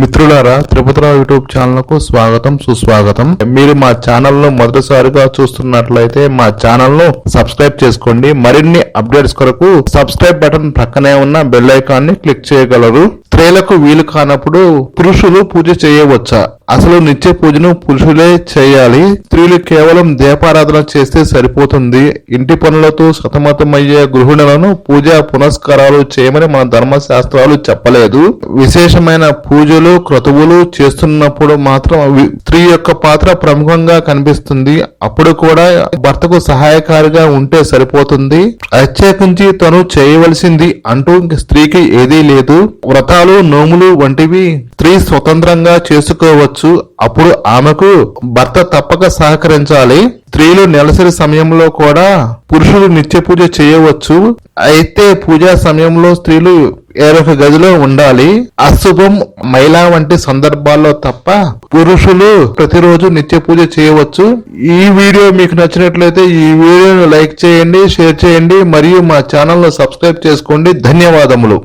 మిత్రులారా త్రిపుతరావు యూట్యూబ్ ఛానల్కు స్వాగతం సుస్వాగతం. మీరు మా ఛానల్ను మొదటిసారిగా చూస్తున్నట్లయితే మా ఛానల్ను సబ్స్క్రైబ్ చేసుకోండి. మరిన్ని అప్డేట్స్ కొరకు సబ్స్క్రైబ్ బటన్ ప్రక్కనే ఉన్న బెల్ ఐకాన్ని క్లిక్ చేయగలరు. స్త్రీలకు వీలు కానప్పుడు పురుషులు పూజ చేయవచ్చా. అసలు నిత్య పూజను పురుషులే చేయాలి. స్త్రీలు కేవలం దీపారాధన చేస్తే సరిపోతుంది. ఇంటి పనులతో సతమతమయ్యే గృహిణులను పూజా పునస్కారాలు చేయమని మన ధర్మశాస్త్రాలు చెప్పలేదు. విశేషమైన పూజలు క్రతువులు చేస్తున్నప్పుడు మాత్రం స్త్రీ యొక్క పాత్ర ప్రముఖంగా కనిపిస్తుంది. అప్పుడు కూడా భర్తకు సహాయకారిగా ఉంటే సరిపోతుంది. ప్రత్యేకించి తను చేయవలసింది అంటూ స్త్రీకి ఏదీ లేదు. వ్రతాలు నోములు వంటివి స్త్రీ స్వతంత్రంగా చేసుకోవచ్చు. అప్పుడు ఆమెకు భర్త తప్పక సహకరించాలి. స్త్రీలు నెలసరి సమయంలో కూడా పురుషులు నిత్య పూజ చేయవచ్చు. అయితే పూజా సమయంలో స్త్రీలు ఏరొక గదిలో ఉండాలి. అశుభం మైలా వంటి సందర్భాల్లో తప్ప పురుషులు ప్రతిరోజు నిత్య పూజ చేయవచ్చు. ఈ వీడియో మీకు నచ్చినట్లయితే ఈ వీడియోను లైక్ చేయండి షేర్ చేయండి మరియు మా ఛానల్ను సబ్స్క్రైబ్ చేసుకోండి. ధన్యవాదములు.